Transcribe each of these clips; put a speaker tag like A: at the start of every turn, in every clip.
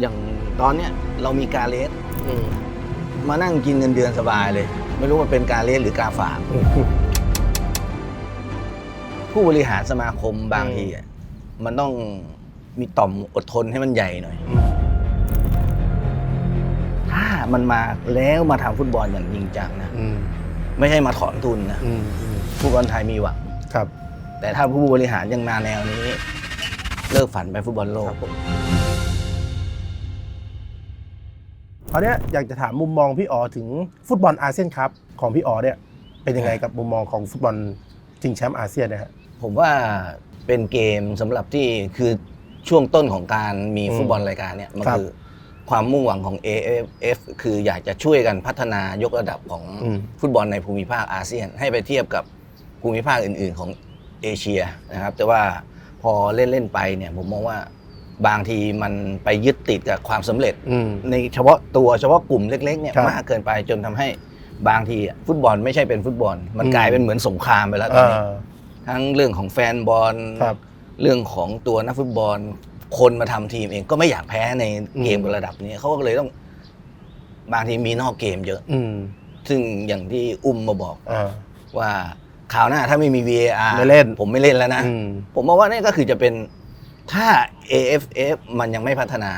A: อย่างตอนเนี้ยเรามีกาเลส
B: อืม
A: มานั่งกินเงินเดือนสบายเลย ไม่รู้ว่าเป็นกาเลสหรือกาฝากผู้บริหารสมาคมบางทีอะมันต้องมีต่อมอดทนให้มันใหญ่หน่อย ถ้ามันมาแล้วมาทำฟุตบอลอย่างจริงจังนะ
B: อืม
A: ไม่ใช่มาถอนทุนนะ
B: อืมอืม
A: ฟุตบอลไทยมีหวัง
B: ครับ
A: แต่ถ้าผู้บริหารยังมาแนวนี้ เลิกฝันไปฟุตบอลโลก
B: คราวเนี้ยอยากจะถามมุมมองพี่อ๋อถึงฟุตบอลอาเซียนครับของพี่อ๋อเนี่ยเป็นยังไงกับมุมมองของฟุตบอลชิงแชมป์อาเซียนนะฮะ
A: ผมว่าเป็นเกมสำหรับที่คือช่วงต้นของการมี
B: อืม
A: ฟุตบอลรายการเนี่ยมัน
B: ครับ
A: คือความมุ่งหวังของ AFF คืออยากจะช่วยกันพัฒนายกระดับของ
B: อืม
A: ฟุตบอลในภูมิภาคอาเซียน ให้ไปเทียบกับภูมิภาคอื่น ๆ ของเอเชียนะครับ แต่ว่าพอเล่น ๆ ไปเนี่ยผมมองว่า บางทีมันไปยึดติดกับความสำเร็จ
B: อืม
A: ในเฉพาะตัวเฉพาะกลุ่มเล็กๆเนี่ย
B: ครับ
A: มากเกินไปจนทำให้บางทีอะฟุตบอลไม่ใช่เป็นฟุตบอล มัน
B: อืม
A: กลายเป็นเหมือนสงครามไปแล้วตอน
B: อ่า
A: นี้ทั้งเรื่องของแฟนบอล
B: ครับ
A: เรื่องของตัวนักฟุตบอล คนมาทำทีมเองก็ไม่อยากแพ้ในเกม
B: อืม
A: ระดับนี้เขาก็เลยต้อง บางทีมีนอกเกมเยอะ
B: อืม
A: ซึ่งอย่างที่อุ้มมาบอก
B: อ่า
A: ว่าคราวหน้าถ้าไม่มี VAR
B: ไม่เล่น
A: ผมไม่เล่นแล้วนะ
B: อืม
A: ผมมองว่านี่ก็คือจะเป็น ถ้า AFF มันยังไม่พัฒนา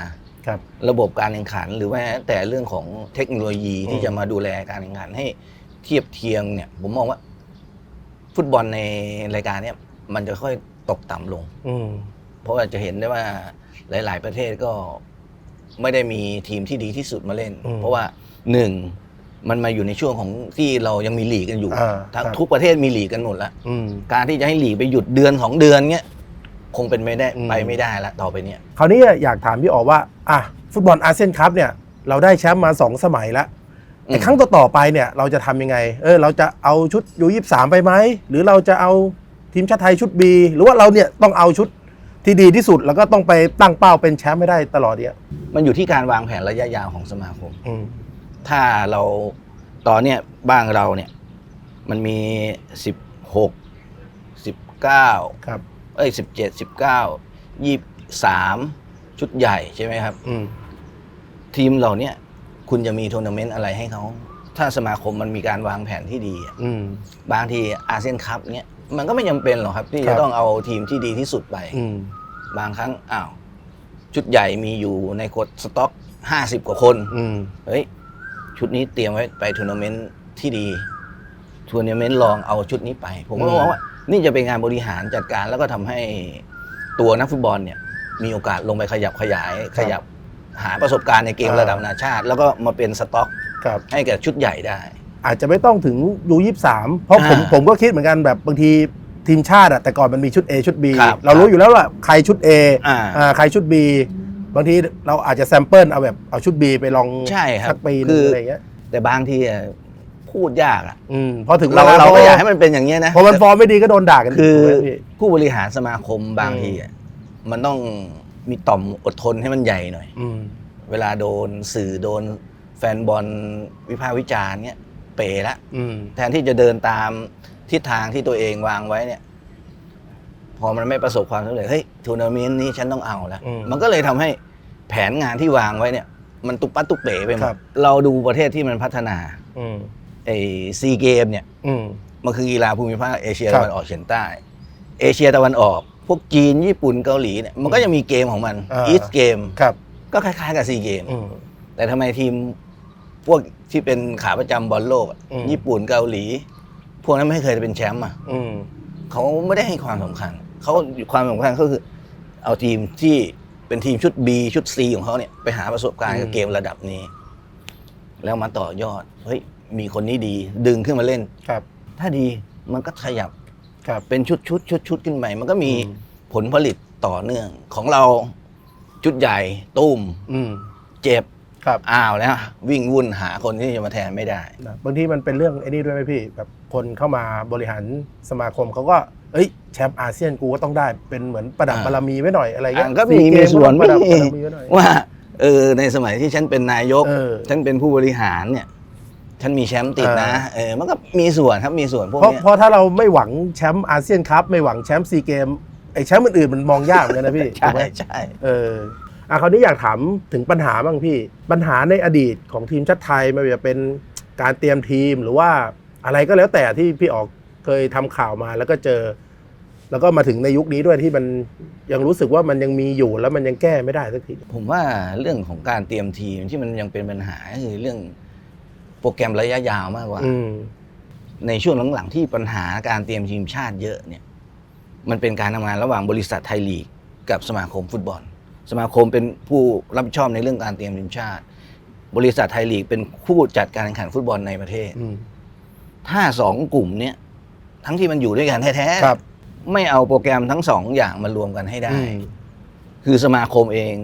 B: ครับ
A: ระบบการแข่งขันหรือว่าแต่เรื่องของเทคโนโลยีที่
B: อืม
A: จะมาดูแลการแข่งขันให้เทียบเทียงเนี่ยผมมองว่า ฟุตบอลในรายการเนี่ยมันจะค่อยตกต่ำลง
B: อืม
A: เพราะว่าจะเห็นได้ว่าหลาย ๆ ประเทศก็ไม่ได้มีทีมที่ดีที่สุดมาเล่น
B: อืม
A: เพราะว่าหนึ่งมันมาอยู่ในช่วงของที่เรายังมีหลีกกันอยู่
B: อ่า
A: ทั้ง
B: ครับ
A: ทุกประเทศมีหลีกกันหมดแล้ว
B: อืม
A: การที่จะให้หลีกไปหยุดเดือนสองเดือนเงี้ย คงเป็นไม่ได้
B: อืม
A: ไปไม่ได้ละต่อไปเนี้ย
B: คราวนี้อยากถามพี่อ๋อว่าอะฟุตบอลอาเซียนคัพเนี่ยเราได้แชมป์มาสองสมัยแล้ว
A: อืม
B: ไอ้ครั้งต่อๆไปเนี่ยเราจะทำยังไง เออเราจะเอาชุดยูยี่สามไปไหม หรือเราจะเอาทีมชาติไทยชุด B หรือว่าเราเนี่ยต้องเอาชุดที่ดีที่สุด แล้วก็ต้องไปตั้งเป้าเป็นแชมป์ไม่ได้ตลอดเนี่ย
A: มันอยู่ที่การวางแผนระยะยาวของสมาคม
B: อืม
A: ถ้าเราตอนเนี้ยบ้างเราเนี่ย มันมีสิบหกสิบเก้า
B: ครับ
A: เอ้ยสิบเจ็ดสิบเก้ายี่สามชุดใหญ่ใช่ไหมครับ
B: อืม
A: ทีมเหล่าเนี้ยคุณจะมีทัวร์นาเมนต์อะไรให้เขา ถ้าสมาคมมันมีการวางแผนที่ดีอะ
B: อืม
A: บางทีอาเซียนคัพเนี้ยมันก็ไม่จำเป็นหรอกครับ ที่
B: ครั
A: จะ
B: บ
A: ต้องเอาทีมที่ดีที่สุดไป
B: อืม
A: บางครั้งอ้าวชุดใหญ่มีอยู่ในกดสต็อกห้าสิบกว่าคน
B: อืม
A: เฮ้ย ชุดนี้เตรียมไว้ไปทัวร์นาเมนต์ที่ดีทัวร์นาเมนต์ลองเอาชุดนี้ไป ผมก็
B: อืม
A: มองว่า นี่จะเป็นงานบริหารจัดการแล้วก็ทำให้ตัวนักฟุตบอลเนี่ยมีโอกาสลงไปขยับขยายขยับหาประสบการณ์ในเกมระดับนานาชาติ แล้วก็มาเป็นสต็อก
B: ครับ
A: ให้แก่ชุดใหญ่ได้
B: อาจจะไม่ต้องถึงยูยี่สามเพราะผม
A: อ่า
B: ผมก็คิดเหมือนกันแบบบางทีทีมชาติอะแต่ก่อนมันมีชุด A ชุด B
A: ครับ
B: เรารู้อยู่แล้วว่าใครชุด A
A: อ่า
B: อ่าใครชุด B บางทีเราอาจจะแซมเปิลเอาแบบเอาชุด B ไปลอง
A: ใช่ครับ
B: สักปีหนึ
A: คื
B: ง
A: ออ
B: อะไรอย่างเงี้ย
A: แต่บางทีอะ พูดยากอะ
B: อืมพอถึง
A: เรา
B: วล
A: เราก็
B: พ
A: อยากให้มันเป็นอย่างนี้ยนะ
B: พอมันฟอร์มไม่ดีก็โดนด่ากัน
A: คือ
B: ถูกไหมพี่
A: ผู้บริหารสมาคมบาง
B: อืม
A: ทีอะมันต้องมีต่อมอดทนให้มันใหญ่หน่อย
B: อืม
A: เวลาโดนสื่อโดนแฟนบอลวิพากษ์วิจารณ์เนี้ยเป๋ละ
B: อืม
A: แทนที่จะเดินตามทิศทางที่ตัวเองวางไว้เนี่ย พอมันไม่ประสบความสำเร็จเฮ้ยทัวร์นาเมนต์นี้ฉันต้องเอาแล้ว
B: อืม
A: มันก็เลยทำให้แผนงานที่วางไว้เนี่ย มันตุกปัดตุกเป๋ไปหม
B: ครั
A: ด
B: บ
A: เราดูประเทศที่มันพัฒนา
B: อืม
A: ไอ้ซีเกมเนี่ย
B: อืม
A: มันคือกีฬาภูมิภาคเอเชีย
B: ครับ
A: ตะวันออกเฉียงใต้ เอเชียตะวันออก พวกจีนญี่ปุ่นเกาหลีเนี่ยมันก็จะมีเกมของมัน
B: อ่า
A: อีสเกม
B: ครับ
A: ก็คล้ายๆกับซีเกม
B: อืม
A: แต่ทำไมทีมพวกที่เป็นขาประจำบอลโลกอะ
B: อืม
A: ญี่ปุ่นเกาหลี พวกนั้นไม่เคยเป็นแชมป์อะ
B: อืม
A: เขาไม่ได้ให้ความสำคัญเขาความสำคัญก็คือ เอาทีมที่เป็นทีมชุด B ชุด C ของเขาเนี่ยไปหาประสบการณ์กับเกมระดับนี้ แล้วมาต่อยอดเฮ้ย มีคนนี้ดี ดึงขึ้นมาเล่น
B: ครับ
A: ถ้าดีมันก็ขยับ
B: ครับ
A: เป็นชุดชุดชุดชุดขึ้นไปมันก็มี
B: อืม
A: ผลผลิตต่อเนื่อง ของเราชุดใหญ่ตุ้ม
B: อืม
A: เจ็บ
B: ครับ
A: อ้าวแล้ววิ่งวุ่นหาคนที่จะมาแทนไม่ได้
B: นะบางทีมันเป็นเรื่องไอ้นี่ด้วยไหมพี่ แบบคนเข้ามาบริหารสมาคมเขาก็ เอ้ยแชมป์อาเซียนกูก็ต้องได้เป็นเหมือนประดับ
A: อ่า
B: บารมีไว้หน่อยอะไรเงี้ย
A: อะก็มี
B: ซีเมี
A: ส่วน
B: ก็ต้องประดับ
A: ไม่
B: บารมีไว้หน่อย
A: ว่าเออในสมัยที่ฉันเป็นนายก
B: เออ
A: ฉันเป็นผู้บริหารเนี่ย ฉันมีแชมป์ติดนะ
B: อ่า
A: เออมันก็มีส่วนครับมีส่วนพวก
B: เพราะ
A: เนี้ย
B: เพราะถ้าเราไม่หวังแชมป์อาเซียนคัพไม่หวังแชมป์ซีเกมไอแชมป์อื่นๆมันมองยากเหมือนกันนะพี่ถู
A: ใช่
B: กไหม
A: ใช่
B: เอออะคราวนี้อยากถามถึงปัญหาบ้างพี่ ปัญหาในอดีตของทีมชาติไทยไม่ว่าจะเป็นการเตรียมทีมหรือว่าอะไรก็แล้วแต่ที่พี่ออกเคยทำข่าวมาแล้วก็เจอ แล้วก็มาถึงในยุคนี้ด้วยที่มันยังรู้สึกว่ามันยังมีอยู่แล้วมันยังแก้ไม่ได้สักที
A: ผมว่าเรื่องของการเตรียมทีมที่มันยังเป็นปัญหาก็คือเรื่อง โปรแกรมระยะยาวมากกว่า
B: อืม
A: ในช่วงหลังๆที่ปัญหาการเตรียมทีมชาติเยอะเนี่ย มันเป็นการทำงานระหว่างบริษัทไทยลีกกับสมาคมฟุตบอล สมาคมเป็นผู้รับผิดชอบในเรื่องการเตรียมทีมชาติ บริษัทไทยลีกเป็นผู้จัดการแข่งขันฟุตบอลในประเทศ
B: อืม
A: ถ้าสองกลุ่มเนี่ยทั้งที่มันอยู่ด้วยกันแท้
B: ครับ
A: ๆไม่เอาโปรแกรมทั้งสองอย่างมารวมกันให้ได้
B: อืม
A: คือสมาคมเอง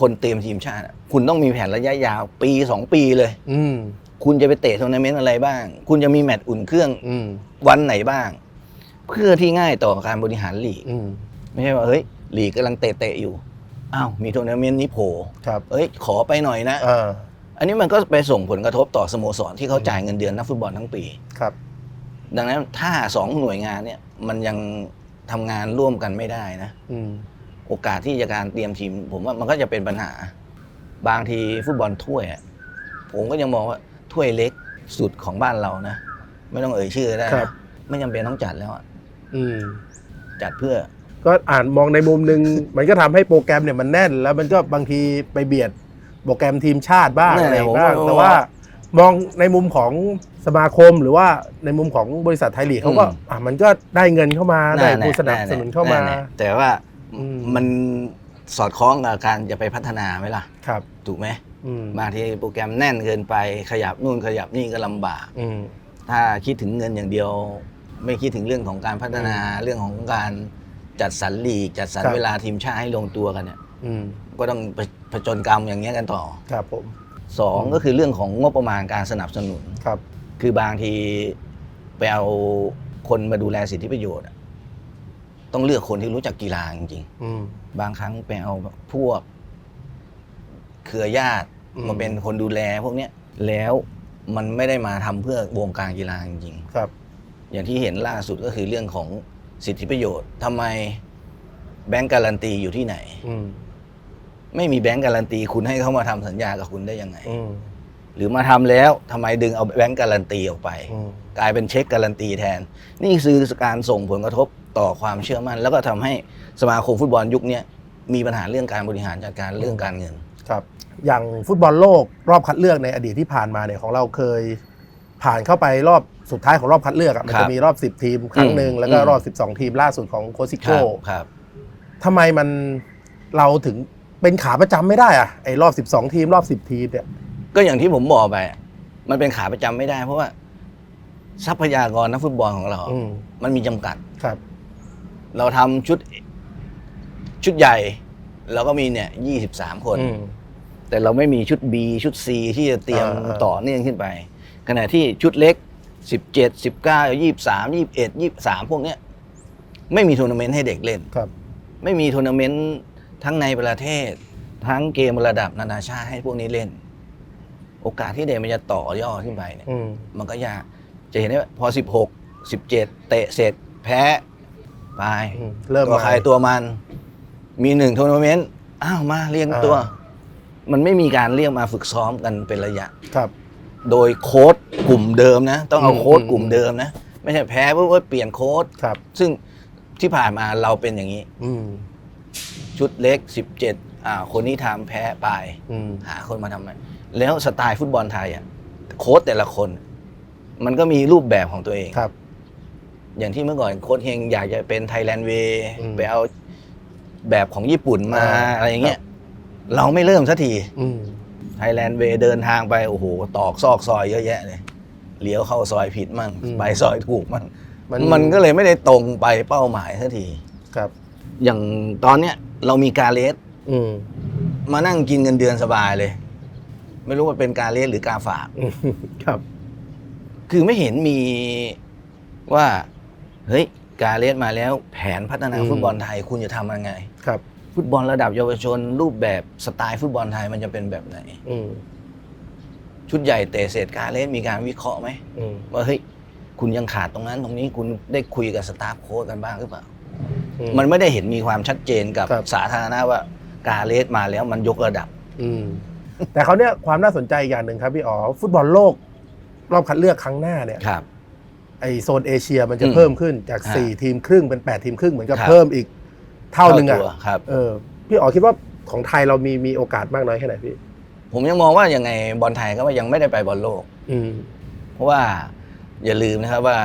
A: คนเตรียมทีมชาติอะคุณต้องมีแผนระยะยาวปีสองปีเลย
B: อืม
A: คุณจะไปเตะทัวร์นาเมนต์อะไรบ้าง คุณจะมีแมตช์อุ่นเครื่อง
B: อืม
A: วันไหนบ้าง เพื่อที่ง่ายต่อการบริหารลีก
B: อืม
A: ไม่ใช่ว่าเฮ้ยลีกกำลังเตะๆอยู่อ้าวมีทัวร์นาเมนต์นี้โผล่
B: ครับ
A: เอ้ย ขอไปหน่อยนะ
B: อ่า
A: อันนี้มันก็ไปส่งผลกระทบต่อสโมสรที่เขาจ่ายเงินเดือนนักฟุตบอลทั้งปี
B: ครับ
A: ดังนั้นถ้าสองหน่วยงานเนี่ยมันยังทำงานร่วมกันไม่ได้นะ
B: อืม
A: โอกาสที่จะการเตรียมทีม ผมว่ามันก็จะเป็นปัญหา บางทีฟุตบอลถ้วยอะผมก็ยังมองว่า ถ้วยเล็กสุดของบ้านเรานะ ไม่ต้องเอ่ยชื่อได้นะครับ ไม่จำเป็นต้องจัดแล้วอะ
B: อืม
A: จัดเพื่อ
B: ก็อ่านมองในมุมหนึ่ง มันก็ทำให้โปรแกรมเนี่ยมันแน่น แล้วมันก็บางทีไปเบียดโปรแกรมทีมชาติบ้าง
A: นั่น
B: อะไร
A: แหละผม
B: บ้าง
A: ว่า
B: แต่ว่ามองในมุมของสมาคมหรือว่าในมุมของบริษัทไทยลีกเขาก็
A: อืม
B: อะมันก็ได้เงินเข้ามาได้
A: แน่ๆ
B: ผู้สนับสนุนเข้ามา
A: แน่ๆแต่ว่า
B: อืม
A: มัน สอดคล้องกับการจะไปพัฒนาไหมล่ะ
B: ครับ
A: ถูกไหม
B: อืม
A: บางทีโปรแกรมแน่นเกินไปขยับนู่นขยับนี่ก็ลำบาก
B: อืม
A: ถ้าคิดถึงเงินอย่างเดียว ไม่คิดถึงเรื่องของการพัฒนาเรื่องของการจัดสรรลีกจัดสรร
B: ครับ
A: เวลาทีมชาติให้ลงตัวกันเนี่ย
B: อืม
A: ก็ต้องผผจญกรรมอย่างเงี้ยกันต่อ
B: ครับผม
A: สองก็คือเรื่องของงบประมาณการสนับสนุน
B: ครับ
A: คือบางทีไปเอาคนมาดูแลสิทธิประโยชน์อะ ต้องเลือกคนที่รู้จักกีฬาจริง
B: อืม
A: ๆบางครั้งไปเอาพวก เครือญาติ
B: อืม
A: มาเป็นคนดูแลพวกเนี้ยแล้วมันไม่ได้มาทำเพื่อวงการกีฬาจริงๆ
B: ครับ
A: อย่างที่เห็นล่าสุดก็คือเรื่องของสิทธิประโยชน์ทำไมแบงก์การันตีอยู่ที่ไหน
B: อืม
A: ไม่มีแบงก์การันตีคุณให้เขามาทำสัญญากับคุณได้ยังไง
B: อืม
A: หรือมาทำแล้วทำไมดึงเอาแบงก์การันตีออกไป
B: อืม
A: กลายเป็นเช็คการันตีแทน นี่คือการส่งผลกระทบต่อความเชื่อมั่น แล้วก็ทำให้สมาคมฟุตบอลยุคเนี้ยมีปัญหาเรื่องการบริหารจัดการเรื่องการเงิน
B: ครับ อย่างฟุตบอลโลกรอบคัดเลือกในอดีตที่ผ่านมาเนี่ยของเราเคยผ่านเข้าไปรอบสุดท้ายของรอบคัดเลือกอะมัน
A: ครั
B: จะ
A: บ
B: มีรอบ 10 ทีมครั้งหนึ่ง
A: อืม
B: แล้วก็
A: อืม
B: รอบ 12 ทีมล่าสุดของโคซิ
A: ค
B: โก้
A: รับครับ
B: ทำไมมันเราถึงเป็นขาประจำไม่ได้อะไอ้รอบ 12 ทีมรอบ 10 ทีมเนี่ย
A: ก็อย่างที่ผมบอกไปอะมันเป็นขาประจำไม่ได้ เพราะว่า ทรัพยากรนักฟุตบอลของเรา
B: อืม
A: มันมีจำกัด
B: ครับ
A: เราทำชุด ชุดใหญ่ เราก็มีเนี่ยยี่สิบสามคน
B: อืม
A: แต่เราไม่มีชุด B ชุด C ที่จะเตรียม
B: อ่าอ่า
A: ต่อเนื่องขึ้นไป ขณะที่ชุดเล็ก 17 19 23 21 23 พวกเนี้ยไม่มีทัวร์นาเมนต์ให้เด็กเล่น
B: ครับ
A: ไม่มีทัวร์นาเมนต์ทั้งในประเทศ ทั้งเกมระดับนานาชาติให้พวกนี้เล่น โอกาสที่เด็กมันจะต่อยอดขึ้นไปเนี่ย
B: อืม
A: มันก็ยาก จะเห็นได้ว่าพอ 16 17 เตะเสร็จ แพ้ไป
B: อืมเริ่ม
A: ตัว
B: มา
A: ใครตัวมัน มีหนึ่งทัวร์นาเมนต์อ้าวมาเรียงตัว
B: อ่า
A: มันไม่มีการเรียกมาฝึกซ้อมกันเป็นระยะ
B: ครับ
A: โดยโค้ดกลุ่มเดิมนะ ต้องเอา
B: อืม
A: โค้ด
B: อืม
A: กลุ่มเดิมนะ ไม่ใช่แพ้เพื่อเปลี่ยนโค้ด
B: ครับ
A: ซึ่งที่ผ่านมาเราเป็นอย่างนี้
B: อืม
A: ชุดเล็ก 17อ่าคนนี้ทำแพ้ไป
B: อืม
A: หาคนมาทำใหม่ แล้วสไตล์ฟุตบอลไทยอะโค้ดแต่ละคน มันก็มีรูปแบบของตัวเอง
B: ครับ
A: อย่างที่เมื่อก่อนโค้ดเฮงอยากจะเป็นไทยแลนด์เวย์
B: อืม
A: ไปเอาแบบของญี่ปุ่นมา
B: อ่า
A: อะไรอย่างเงี้ยเราไม่เริ่มสักที
B: อืม
A: ไทยแลนด์เวย์เดินทางไปโอ้โหตอกซอกซอยเยอะแยะเลยเลี้ยวเข้าซอยผิดมั่ง
B: อืม
A: ไปซอยถูกมั่ง
B: มัน
A: มันก็เลยไม่ได้ตรงไปเป้าหมายสักที
B: ครับ
A: อย่างตอนเนี้ยเรามีการเลส
B: อืม
A: มานั่งกินเงินเดือนสบายเลย ไม่รู้ว่าเป็นการเลสหรือการฝาก
B: อืมครับ
A: คือไม่เห็นมีว่า เฮ้ย การเลสมาแล้วแผนพัฒนา
B: อืม
A: ฟุตบอลไทยคุณจะทำยังไง
B: ครับ
A: ฟุตบอลระดับเยาวชน รูปแบบสไตล์ฟุตบอลไทยมันจะเป็นแบบไหน
B: อืม
A: ชุดใหญ่เตะเสร็จการเลสมีการวิเคราะห์ไหม
B: อืม
A: ว่าเฮ้ยคุณยังขาดตรงนั้นตรงนี้คุณได้คุยกับสตาฟโค้ชกันบ้างหรือเปล่า
B: อื
A: มันไม่ได้เห็นมีความชัดเจนกับ
B: ครับ
A: สาธารณะว่า กาเลสมาแล้วมันยกระดับ
B: อืม แต่เขาวเนี่ยความน่าสนใจอีกอย่างหนึ่งครับพี่อ๋อฟุตบอลโลก รอบคัดเลือกครั้งหน้าเนี่ย
A: ครับ
B: ไอโซนเอเชียมันจะ
A: อืม
B: เพิ่มขึ้นจาก
A: ฮะ
B: 4 ทีมครึ่งเป็น 8 ทีมครึ่งเหมือนกับ
A: ครับ
B: เพิ่มอีกเท่าหนึ่งอะ
A: ตัวครับ
B: เออพี่อ๋อคิดว่าของไทยเรามีมีโอกาสมากน้อยแค่ไหนพี่
A: ผมยังมองว่ายังไงบอลไทยก็ว่ายังไม่ได้ไปบอลโลก
B: อืม
A: เพราะว่าอย่าลืมนะครับว่า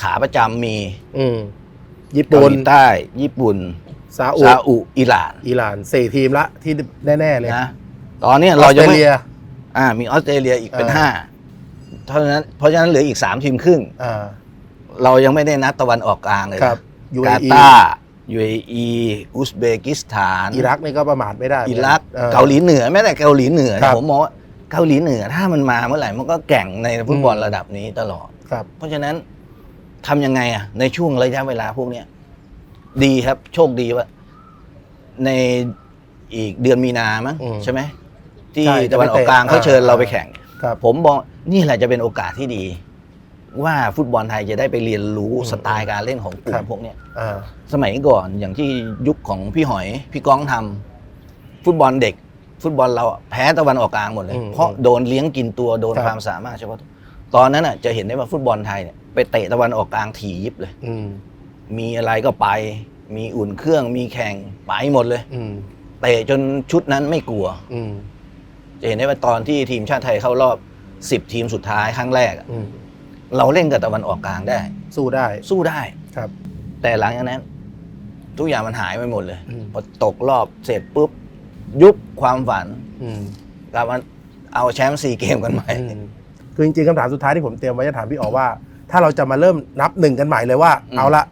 A: ขาประจำมี
B: อืมญี่
A: เกา
B: ปุ่น
A: หลีใต้ ญี่ปุ่น
B: ซาอุ
A: ซาอุอิหร่าน
B: อิหร่านสี่ทีมละที่แน่ๆเลย
A: นะตอนเนี้ย
B: อ
A: เรา
B: อสเต
A: จะ
B: ร
A: ไม่
B: เลีย
A: อ่า มีออสเตรเลียอีกเป็น
B: เออ
A: ห้าเท่านั้นเพราะฉะนั้นเหลืออีกสามทีมครึ่ง
B: อ่า
A: เรายังไม่ได้นัดตะวันออกกลางเลยนะครับกา
B: UAE
A: ตาร์ UAE อุซเบกิสถาน
B: อิรักนี่ก็ประมาทไม่ได้
A: อิรัก
B: ออ
A: เกาหลีเหนือแม้แต่เกาหลีเหนือ
B: ครั
A: เนี่ย
B: บ
A: ผมมองว่าเกาหลีเหนือถ้ามันมาเมื่อไหร่มันก็แก่งในฟุตบอลระดับนี้ตลอด
B: ครับ
A: เพราะฉะนั้นทำยังไงอะในช่วงระยะเวลาพวกเนี้ย ดีครับ โชคดีว่า ในอีกเดือนมีนามั้ง
B: อืม
A: ใช่ไหมที่
B: ใช่
A: ตะวันออกกลาง
B: จะไปเตะ
A: เขาเชิญ
B: อ่า
A: เราไปแข่ง
B: ครับ
A: ผมบอกนี่แหละจะเป็นโอกาสที่ดี ว่าฟุตบอลไทยจะได้ไปเรียนรู้
B: อืม
A: สไตล์การเล่นของกลุ่
B: ครั
A: ม
B: บ
A: พวกเนี้ย
B: อ่า
A: สมัยก่อนอย่างที่ยุคของพี่หอย พี่ก้องทำฟุตบอลเด็ก ฟุตบอลเราอะแพ้ตะวันออกกลางหมดเลย
B: อืม
A: เพราะโดนเลี้ยงกินตัวโดน
B: ครับ
A: ความสามารถเฉพาะตัวตอนนั้นอะจะเห็นได้ว่าฟุตบอลไทยเนี่ยไปเตะตะวันออกกลางถี่ยิบเลย
B: อืม
A: มีอะไรก็ไป มีอุ่นเครื่องมีแข่งไปหมดเลย
B: อืม
A: เตะจนชุดนั้นไม่กลัว
B: อืม
A: จะเห็นได้ว่าตอนที่ทีมชาติไทยเข้ารอบ10ทีมสุดท้ายครั้งแรกอะ
B: อืม
A: เราเล่นกับตะวันออกกลางได้
B: สู้ได้
A: สู้ได้
B: ครับ
A: แต่หลังจากนั้น ทุกอย่างมันหายไปหมดเลย
B: อืม
A: พอตกรอบเสร็จปุ๊บ ยุบความฝัน
B: อืม
A: กลับมาเอาแชมป์ซีเกมกันใหม่
B: อืมคือจริงๆคำถามสุดท้ายที่ผมเตรียมไว้จะถามพี่อ๋อว่า ถ้าเราจะมาเริ่มนับหนึ่งกันใหม่เลยว่า
A: อืม
B: เอาละ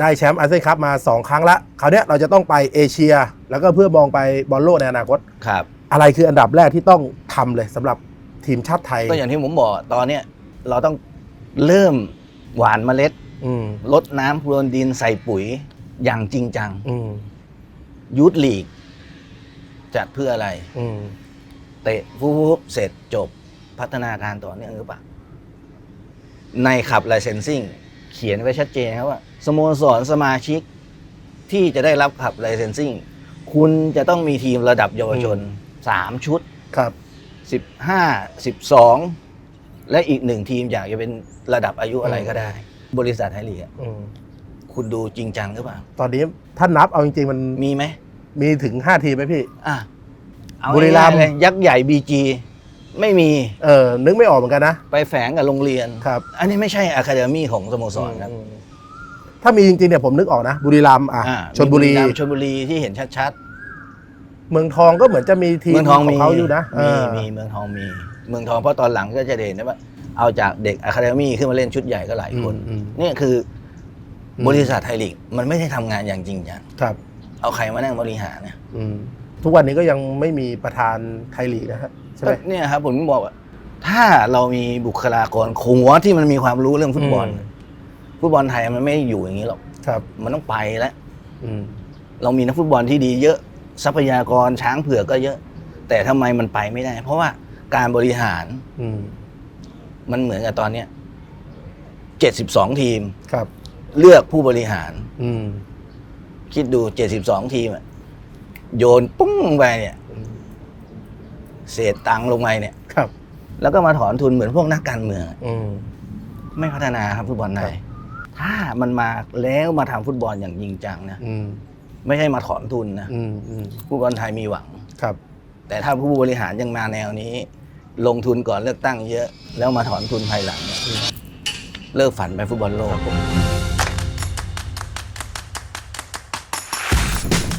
B: ได้แชมป์อาเซียนคัพมาสองครั้งละคราวเนี้ยเราจะต้องไปเอเชีย แล้วก็เพื่อมองไปบอลโลกในอนาคต
A: ครับ
B: อะไรคืออันดับแรกที่ต้องทำเลยสำหรับทีมชาติไทย
A: ก็อย่างที่ผมบอกตอนเนี้ยเราต้องเริ่มหวานเมล็ด
B: อืม
A: ลดน้ำพรวนดินใส่ปุ๋ยอย่างจริงจัง
B: อืม
A: ยูทลีก จัดเพื่ออะไร
B: อืม
A: เตะฟุบเสร็จจบพัฒนาการต่อเนื่องหรือเปล่าในขับไลเซนซิ่งเขียนไว้ชัดเจนครับว่า สโมสรสมาชิกที่จะได้รับขับไลเซนซิ่งคุณจะต้องมีทีมระดับเยาวชนสามชุด
B: ครับ
A: สิบห้าสิบสองและอีกหนึ่งทีมอยากจะเป็นระดับอายุอะไรก็ได้ บริษัทไทยลีกอะ
B: อืม
A: คุณดูจริงจังหรือเปล่า
B: ตอนนี้ถ้านับเอาจริงๆ มัน
A: มีไหม
B: มีถึงห้าทีมไหมพี่
A: อะเอา
B: บุรีรัมย์
A: ง่ายๆเลยยักษ์ใหญ่บีจีไม่มี
B: เออนึกไม่ออกเหมือนกันนะ
A: ไปแฝงกับโรงเรียน
B: ครับ
A: อันนี้ไม่ใช่อะคาเดมี่ของสโมสรครับ
B: อืม ถ้ามีจริงๆเนี่ยผมนึกออกนะ บุรีรัมย์อะ
A: อ่า
B: ชนบุรี
A: มีชนบุรีที่เห็นชัด
B: เมืองทองก็เหมือนจะมี
A: ๆ
B: ทีม
A: เมืองทอง
B: ขอ
A: มี
B: งเขาอยู่นะ
A: มี
B: เออ
A: มีเมืองทองมี เมืองทองเพราะตอนหลังก็จะเห็นได้ว่า เอาจากเด็กอะคาเดมี่ขึ้นมาเล่นชุดใหญ่ก็หลายคน
B: อืม
A: นี่คืออ
B: ม
A: บริษัทไทยลีกมันไม่ได้ทำงานอย่างจริงจัง
B: ครับ
A: เอาใครมานั่งบริหารเนี่ย
B: อืมทุกวันนี้ก็ยังไม่มีประธานไทยลีกนะฮะใช่ไหม
A: ก็เนี่ยครับผมบอกว่าถ้าเรามีบุคลากรหัวที่มันมีความรู้เรื่องฟุตบอล
B: อืม
A: ฟุตบอลไทยมันไม่อยู่อย่างนี้หรอก
B: ครับ
A: มันต้องไปแล้ว
B: อืม
A: เรามีนักฟุตบอลที่ดีเยอะทรัพยากรช้างเผือกก็เยอะ แต่ทำไมมันไปไม่ได้ เพราะว่าการบริหาร
B: อืม
A: มันเหมือนกับตอนเนี้ยเจ็ดสิบสองทีม
B: ครับ
A: เลือกผู้บริหาร
B: อืม
A: คิดดูเจ็ดสิบสองทีมอะโยนปุ้งไปเนี่ย
B: อืม
A: เศษตังค์ลงไปเนี่ย
B: ครับ
A: แล้วก็มาถอนทุนเหมือนพวกนักการเมืองอะ
B: อืม
A: ไม่พัฒนาครับฟุตบอลไทย
B: ครับ
A: ถ้ามันมาแล้วมาทำฟุตบอลอย่างจริงจังนะ
B: อืม
A: ไม่ใช่มาถอนทุนนะ
B: อืมอืม
A: ฟุตบอลไทยมีหวัง
B: ครับ
A: แต่ถ้าผู้บริหารยังมาแนวนี้ ลงทุนก่อนเลือกตั้งเยอะ แล้วมาถอนทุนภายหลังเนี่ยเลิกฝันไปฟุตบอลโลก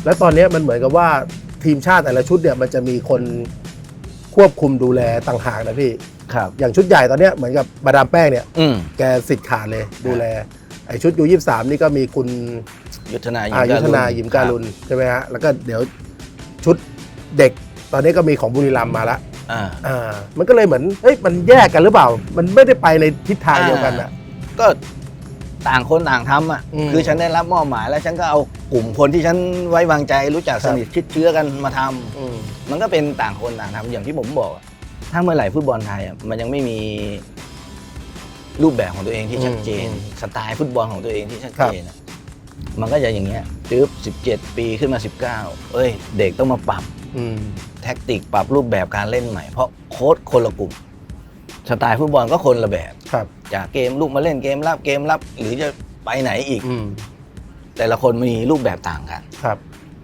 B: แล้วตอนเนี้ยมันเหมือนกับว่าทีมชาติแต่ละชุดเนี่ยมันจะมีคนควบคุมดูแลต่างหากนะพี่
A: ครับ
B: อย่างชุดใหญ่ตอนเนี้ยเหมือนกับมาดามแป้งเนี่ย
A: อืม
B: แกสิทธิ์ขาดเลยดูแล ไอชุดยูยี่สามนี่ก็มีคุณ
A: ยุทธนา
B: อายุ
A: ยิ
B: ธนายิมการุณใช่ไหมฮะแล้วก็เดี๋ยวชุดเด็กตอนนี้ก็มีของบุรีรัมย์มาละ
A: อ่า
B: อ่ามันก็เลยเหมือนเฮ้ยมันแยกกันหรือเปล่า มันไม่ได้ไปในทิศทางเดียวกันอะ
A: ก็ต่างคนต่างทำอะ
B: อืม
A: คือฉันได้รับมอบหมายแล้วฉันก็เอากลุ่มคนที่ฉันไว้วางใจรู้จัก
B: ค
A: ส
B: รับ
A: นิทชิดเชื้อกันมาทำ
B: อืม
A: มันก็เป็นต่างคนต่างทำอย่างที่ผมบอกอะถ้าเมื่อไหร่ฟุตบอลไทยอะมันยังไม่มี รูปแบบของตัวเองที่ชัดเจน สไตล์ฟุตบอลของตัวเองที่ชัดเจนอะมันก็จะอย่างเงี้ยจึ๊บ17 ปีขึ้นมา 19 เอ้ย เด็กต้องมาปรับ
B: อืม
A: แท็กติกปรับรูปแบบการเล่นใหม่ เพราะโค้ชคนละกลุ่ม สไตล์ฟุตบอลก็คนละแบบ
B: ครับ
A: จากเกมลูกมาเล่นเกมรับเกมรับ หรือจะไปไหนอีก
B: อืม
A: แต่ละคนมีรูปแบบต่างกัน
B: ครับ